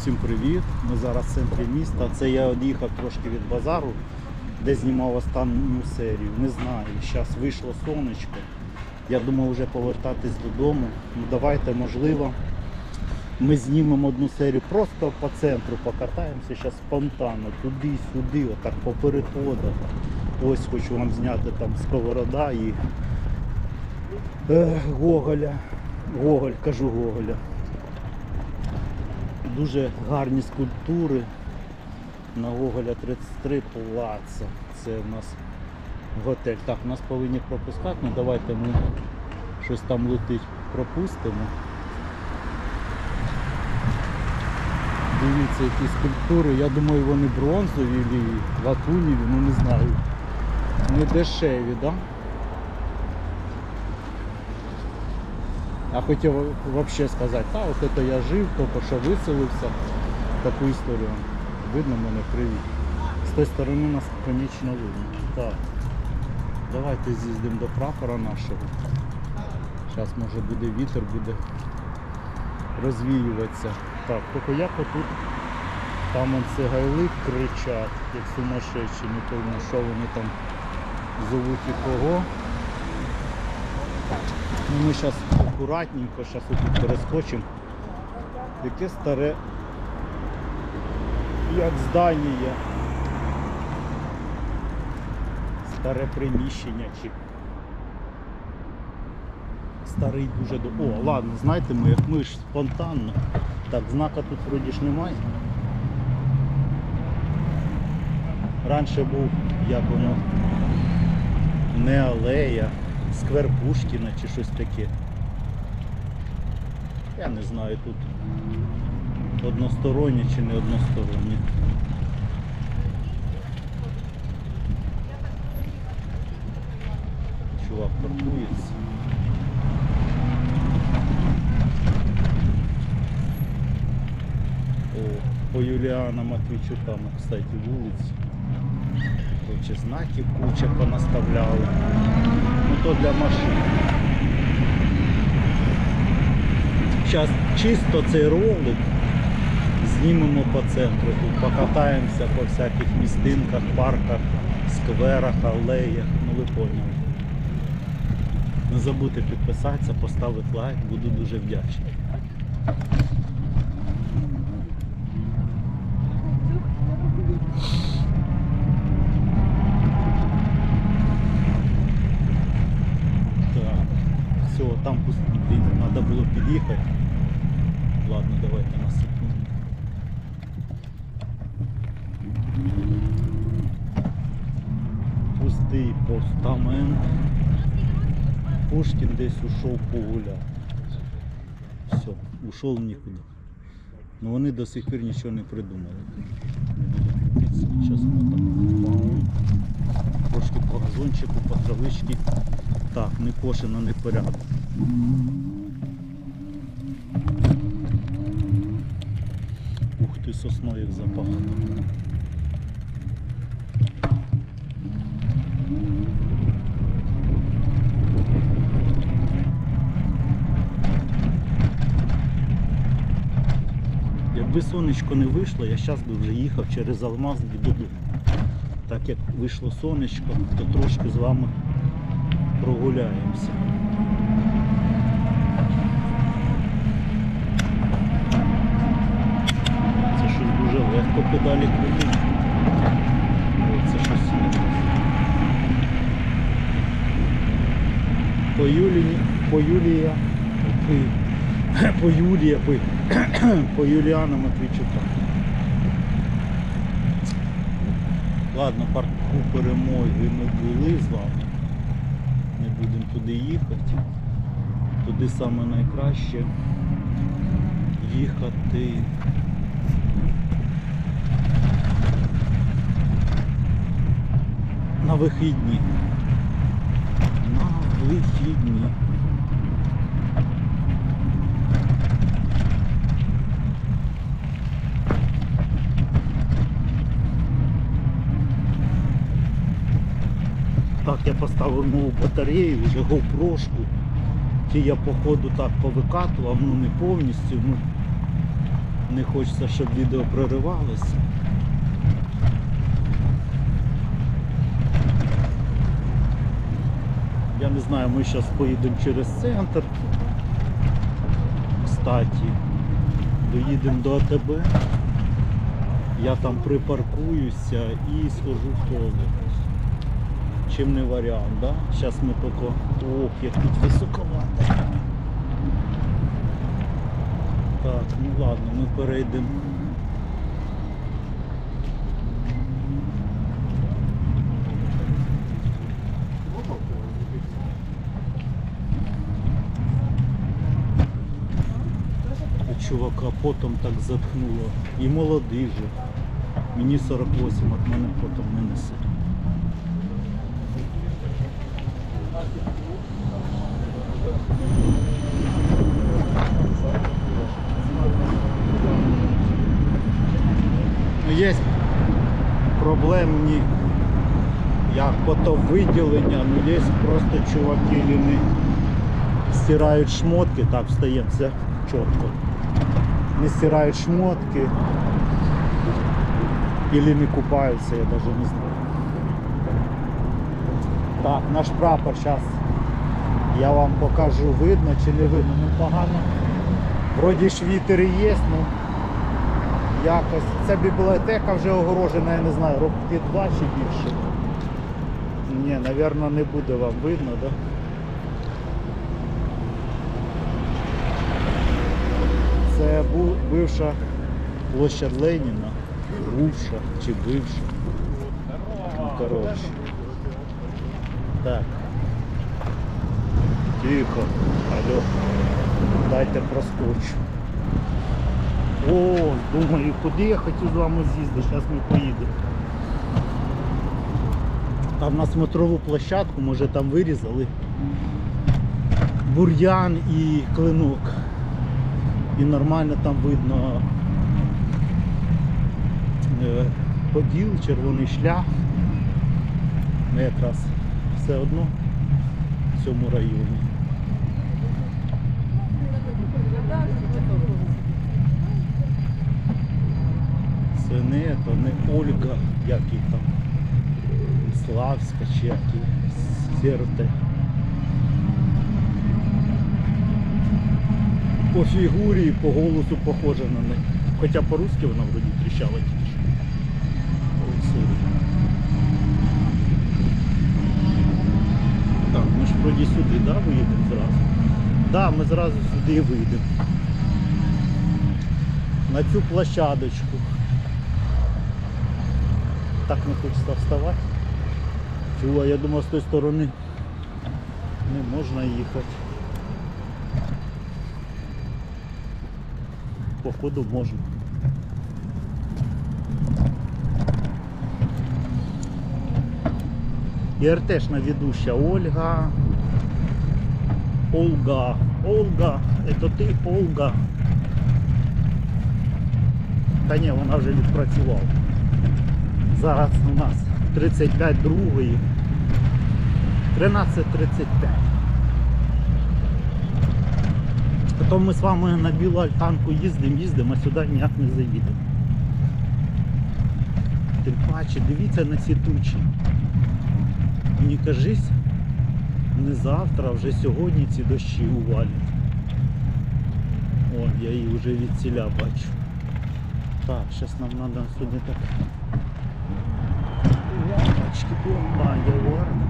Всім привіт! Ми зараз в центрі міста. Це я од'їхав трошки від базару, де знімав останню серію. Не знаю. Зараз вийшло сонечко. Я думав вже повертатись додому. Ну давайте, можливо, ми знімемо одну серію просто по центру, покатаємося зараз спонтанно, туди-сюди, отак по переходах. Ось хочу вам зняти там сковорода і е, Гоголя. Гоголь, кажу Гоголя. Дуже гарні скульптури. На Гоголя 33 Плаца. Це в нас готель. Так, нас повинні пропускати, ну давайте ми щось там летить, пропустимо. Дивіться, які скульптури. Я думаю, вони бронзові латуніві, ну не знаю. Не дешеві, так? Да? Я хотів взагалі сказати, та от це я жив, тільки що виселився. Таку історію. Видно мене привіт. З тої сторони нас конечно видно. Так. Давайте з'їздимо до прапора нашого. Зараз може буде вітер, буде розвіюватися. Так, тільки як отут там он цигайли кричать, як сумасшедші, не пойму, що вони там зовуть і кого. Ну, Ми зараз акуратненько, зараз тут перескочимо. Яке старе, як здання. Старе приміщення чи старий дуже до. О, ладно, знаєте ми, як ми ж спонтанно. Так, знака тут вроді ж немає. Раніше був, як воно, не алея, сквер Пушкіна чи щось таке. Я не знаю тут одностороннє чи не одностороннє. Чувак паркується. О, по Юліана Матвійчука, ну, кстати, вулиці. Короче, знаків куча понаставляли. Ну то для машин. Зараз чисто цей ролик знімемо по центру. Тут покатаємося по всяких містинках, парках, скверах, алеях. Ну ви поняли. Не забудьте підписатися, поставити лайк, буду дуже вдячний. Так, все, там пусти, треба було під'їхати. Ладно, давайте на секунду. Пустий постамент. Пушкін десь ушов погуляти. Все, ушов нікуди. Ну вони до сих пір нічого не придумали. Зараз ми там трошки по газончику, по травичці. Так, не кошено, не порядок. Ух ти, сосно як запахло. Якби сонечко не вийшло, я зараз би вже їхав через Алмаз додому. Так як вийшло сонечко, то трошки з вами прогуляємося. Це щось дуже легко педалі крутить. Це щось. По Юлії, по Юлія, по, Юлія, по, по Юліана Матвійчука. Ладно, парку перемоги ми були з вами. Не будемо туди їхати. Туди саме найкраще їхати. На вихідні. На вихідні. Так, я поставив нову батарею, вже GoPro-шку. Ті я походу так повикатував, ну не повністю. Ну, Не хочеться, щоб відео проривалося. Я не знаю, ми зараз поїдемо через центр. Кстати, доїдемо до АТБ. Я там припаркуюся і схожу в туалет. Чим не варіант, да? Зараз ми поки... Ох, як тут високовато. Так, ну ладно, ми перейдемо. Чувака потом так заткнуло. І молодий же. Мені 48, от мене потом не несе. Є проблемні як потовиділення, ну є просто чуваки ліни стирають шмотки, так встаємо, все чітко. Не стирають шмотки или не купаються, я навіть не знаю. Так, наш прапор зараз я вам покажу, видно чи не видно, ну погано. Вроді ж вітер є, ну якось. Ця бібліотека вже огорожена, я не знаю, роки два чи більше. Ні, напевно, не буде вам видно, так? Да? Це бивша площадь Леніна. Бувша чи бивша. Коротше. Так. Тихо. Алло. Дайте проскочу. О, думаю, куди я хотів з вами з'їздити, зараз ми поїдемо. Там на смотрову площадку, може там вирізали. Бур'ян і клинок. І нормально там видно е, поділ, червоний шлях. Ми якраз все одно в цьому районі. Це не, то не Ольга, як там, Славська чи як їх, Серте. По фігурі і по голосу похожа на неї. Хоча по-русски вона вроді тріщала тільки. Так, ми ж вроді сюди, да, виїдемо зразу? Да, ми зразу сюди вийдемо. На цю площадочку. Так не хочеться вставати. Чого, я думав з тої сторони не можна їхати. Походу можна. И РТшна ведущая Ольга. Ольга. Ольга. Это ти Ольга. Та ні, вона вже відпрацювала. Зараз у нас 35 другої. 13.35. Потім ми з вами на білу альтанку їздимо, їздимо, а сюди ніяк не заїдемо. Тим паче, дивіться на ці тучі. Мені кажись, не завтра, а вже сьогодні ці дощі увалять. О, я її вже від ціля бачу. Так, зараз нам треба сюди так. Лампочки, бомба, я варна.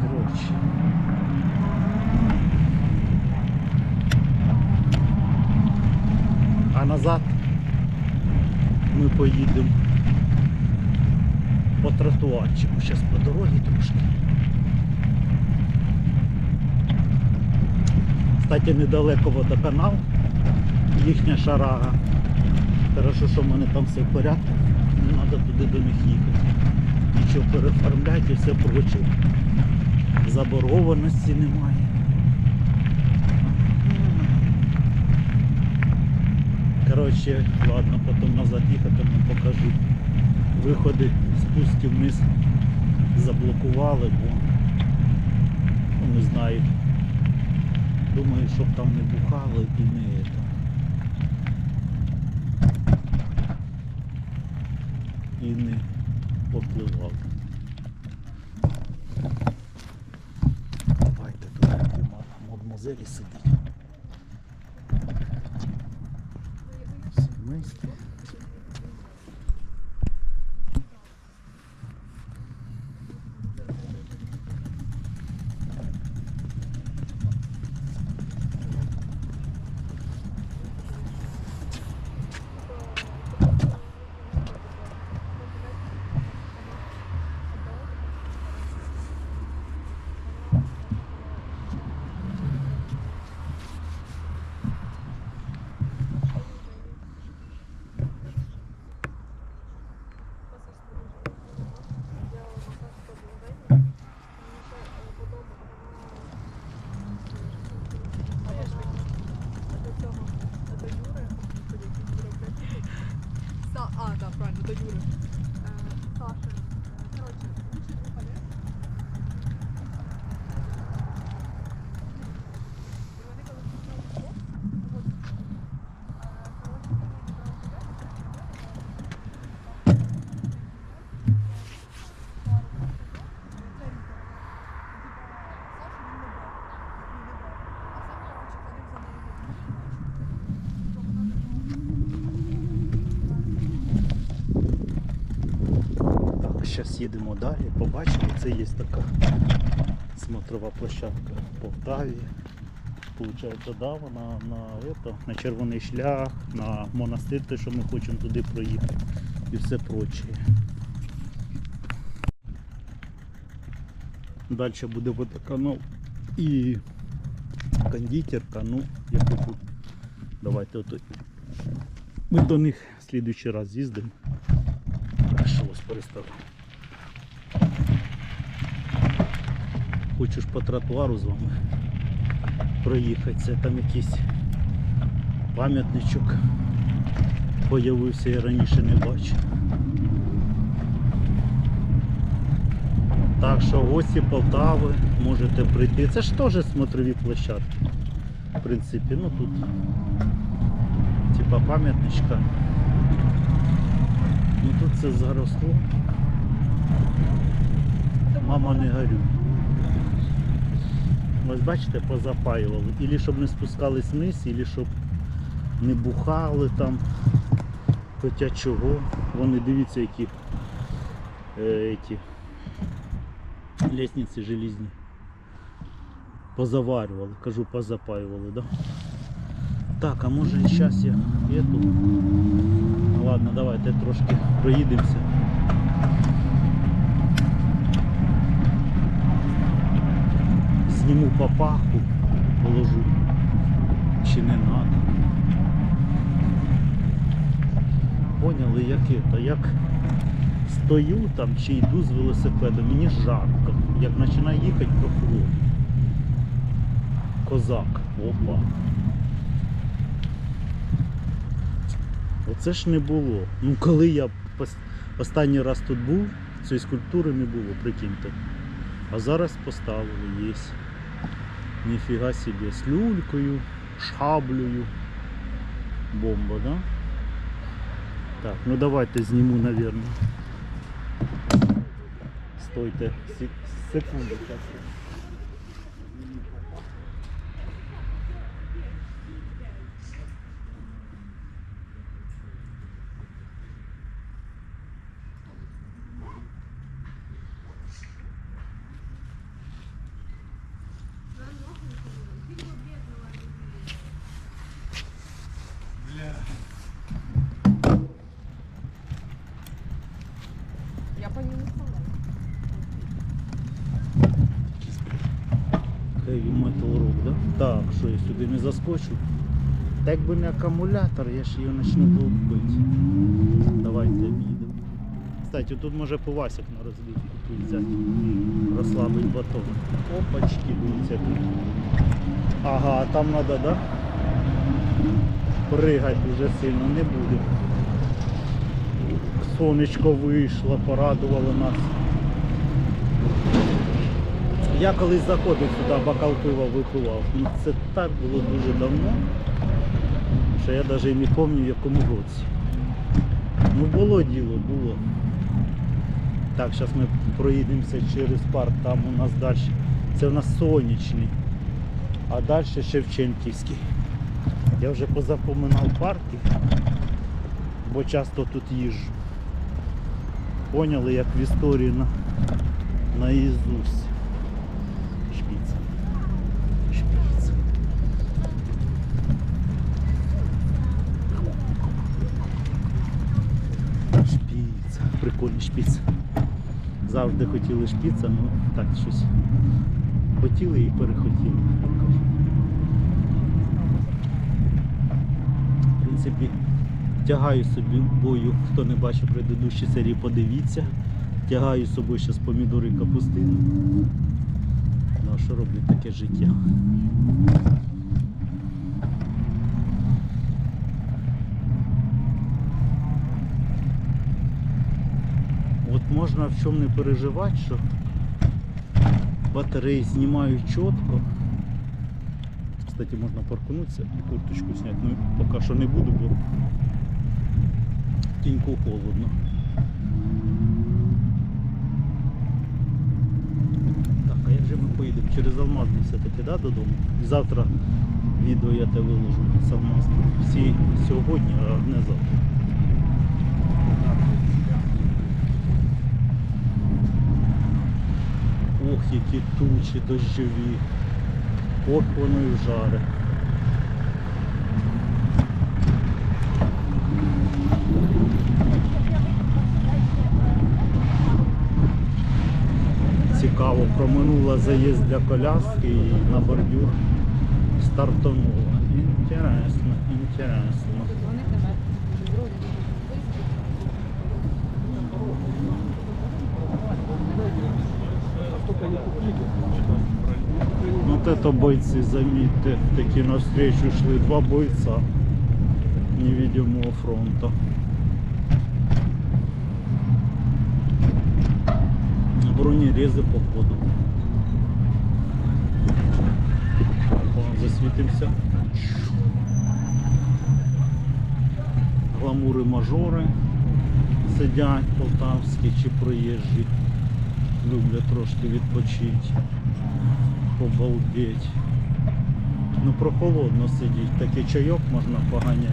Коротше. А назад ми поїдемо по тротуарчику. Зараз по дорозі трошки. Кстати, недалеко водоканал, їхня шарага. Хорошо, що в мене там все в порядку. Треба туди до них їхати. Нічого переоформляти і все проче. Заборгованості немає. Коротше, ладно, потім назад їхати вам покажу. Виходи, спуски вниз заблокували, бо ну, не знаю. Думаю, щоб там не бухали і не это. І не попливав. Давайте тут мадмозелі сидить. Сімейство. А, да, правильно, до Юри. Е, Саша. е, Коротше, лучше двух Олег. І вони коли почали вдвох, от, е, коротше, вони відібрали Олега, Так, зараз їдемо далі. Побачите, це є така смотрова площадка в Полтаві. Получається, да, вона на, это, на червоний шлях, на монастир, те, що ми хочемо туди проїхати і все проче. Далі буде водоканал і кондитерка. Ну, я хочу. Давайте ото. Ми до них в слідуючий раз з'їздимо. Що ось перестав. Хочу по тротуару з вами проїхатися. Там якийсь пам'ятничок появився, я раніше не бачив. Так що гості Полтави можете прийти. Це ж теж смотрові площадки. В принципі, ну тут типа пам'ятничка. Ну тут це заросло. Мама не горюй. Ось бачите, позапаювали. Ілі щоб не спускались вниз, ілі щоб не бухали там. Хоча чого. Вони дивіться, які е, ті, лестниці желізні. Позаварювали, кажу, позапаювали, да? Так, а може зараз я. Ну, Ладно, давайте трошки проїдемося. Зніму папаху, положу. Чи не треба. Поняли, як це? Як стою там чи йду з велосипедом, мені жарко. Як починаю їхати, прохолодно. Козак. Опа. Оце ж не було. Ну коли я останній раз тут був, цієї скульптури не було, прикиньте. А зараз поставили, є. Ніфіга собі, з люлькою, шаблею. Бомба, да? Так, ну давайте зніму, наверное. Стойте, секунду. щас я. Я по ній не вставляю. Heavy Metal Rock, да? Так, що я не. Та якби не акумулятор, я ж її почну долбити. Давайте обійдемо. Кстати, тут може повасик на тут взяти. Розслабить батон. Опачки, дивіться тут. Ага, там треба, да? Пригати дуже сильно не буде. Сонечко вийшло, порадувало нас. Я колись заходив сюди, бокал пива випивав. Ну це так було дуже давно, що я навіть не пам'ятаю в якому році. Ну було діло, було. Так, зараз ми проїдемося через парк, там у нас далі. Це у нас сонячний, а далі Шевченківський. Я вже позапоминав парки, бо часто тут їжджу. Поняли, як в історії на, на Ісусі. Шпіца. Шпіца. Шпіца. Прикольний шпіц. Завжди хотіли шпіца, ну так щось. Хотіли і перехотіли. В принципі, тягаю собі бою, хто не бачив предыдущі серії, подивіться. Тягаю з собою зараз помідори капустину. Ну а що роблять таке життя? От можна в чому не переживати, що батареї знімають чітко. Кстати, можна паркнутися і курточку зняти. Ну поки що не буду, бо в тіньку холодно. Так, а як же ми поїдемо? Через Алмазний все-таки, да, додому? Завтра відео я те виложу з Алмазного. Всі сьогодні, а не завтра. Ох, які тучі дощові. Ох, воно і жаре. Цікаво, проминула заїзд для коляски і на бордюр стартанула. Інтересно, інтересно. Вот это бойцы, заметьте, таки навстречу шли два бойца невидимого фронта. Бронерезы походу. О, Засвітимося. Гламури мажори сидять полтавські чи проїжджі. Люблять трошки відпочити. Обалдеть. Ну прохолодно сидіть, такий чайок можна поганяти.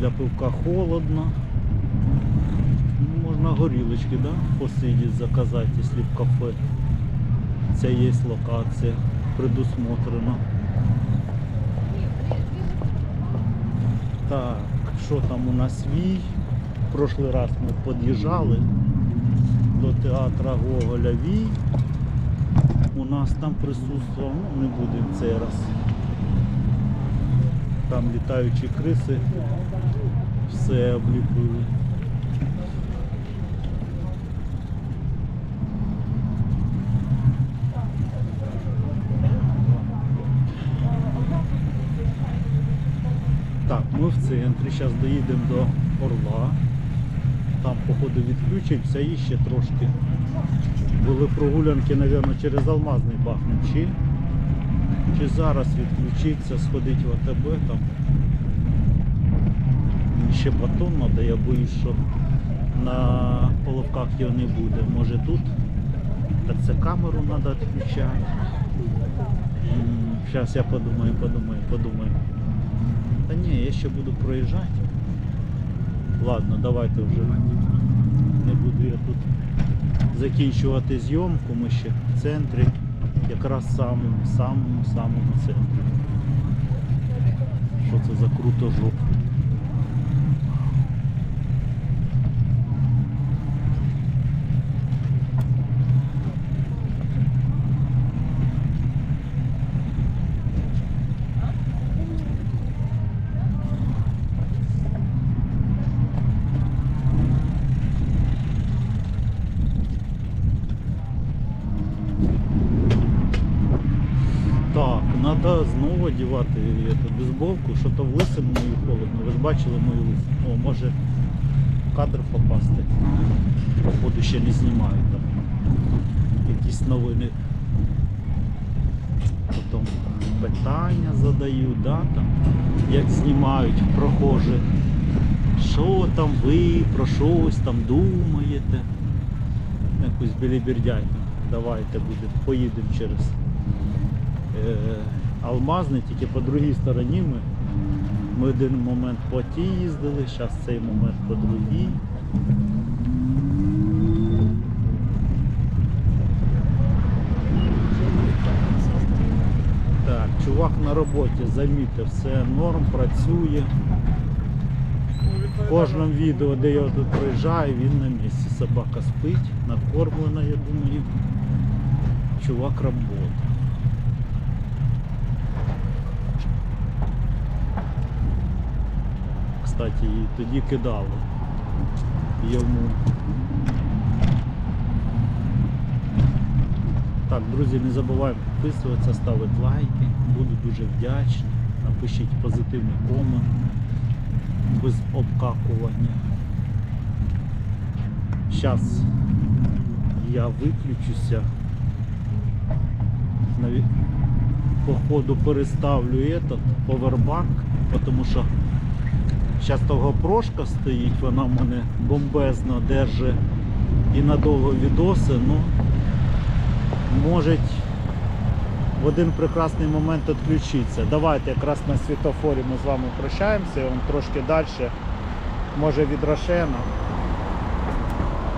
Для пивка холодно. Ну, можна горілочки, да? посидіти, заказати, якщо в кафе. Це є локація, предусмотрена. Так, що там у нас вій? В прошлий раз ми під'їжджали до театра Гоголя Вій. У нас там присутствував, ну не будемо цей раз. Там літаючі криси все обліпили. Так, ми в центрі, зараз доїдемо до Орла. Там, походу, відключимося і ще трошки. Були прогулянки, мабуть, через Алмазний бахнем. Чи, чи зараз відключиться, сходить в АТБ там. Ще батон треба, я боюсь, що на половках його не буде. Може тут. Так це камеру треба відключати. Зараз я подумаю, подумаю, подумаю. Та ні, я ще буду проїжджати. Ладно, давайте вже не буду я тут закінчувати зйомку. Ми ще в центрі, якраз в самому, самому, самому центрі. Що це за круто жоп? Так, треба знову одягати бейсболку, що то в лисину мою холодно. Ви ж бачили мою лисину. О, може кадр попасти. Походу ще не знімають там. Якісь новини. Потім питання задають, да, там, як знімають прохожих. Що там ви про щось там думаєте? Якусь білібердяйку. Давайте будемо, поїдемо через е, Алмазний, тільки по другій стороні ми. Ми один момент по тій їздили, зараз цей момент по другій. Так, чувак на роботі замітив, все норм, працює. В кожному відео, де я тут приїжджаю, він на місці. Собака спить, накормлена, я думаю. Чувак робота. Кстати, і тоді кидали йому. Так, друзі, не забуваємо підписуватися, ставити лайки. Буду дуже вдячний. Напишіть позитивний комент без обкакування. Зараз я виключуся. Походу переставлю этот повербанк, тому що зараз того прошка стоїть, вона в мене бомбезно держить і надовго відоси, ну може в один прекрасний момент відключитися. Давайте якраз на світофорі ми з вами прощаємося, я вам трошки далі, може від Рошена.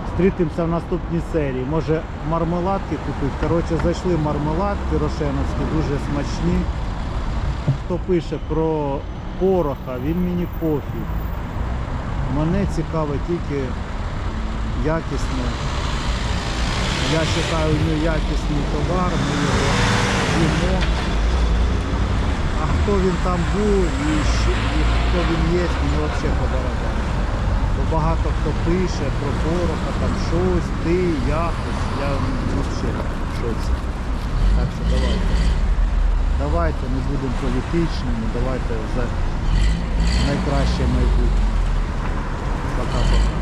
Зустрітимося в наступній серії. Може мармеладки купити. Коротше, зайшли мармеладки рошеновські, дуже смачні. Хто пише про пороха, він мені пофіг. Мене цікавить тільки якісне я вважаю неякісний товар, ми його їмо. А хто він там був і, що- і хто він є, мені взагалі по. Бо багато хто пише про пороха, там щось, ти, якось. Я взагалі в шоці. Так що давайте. Давайте не будемо політичними, давайте за найкраще майбутнє. Пока-пока.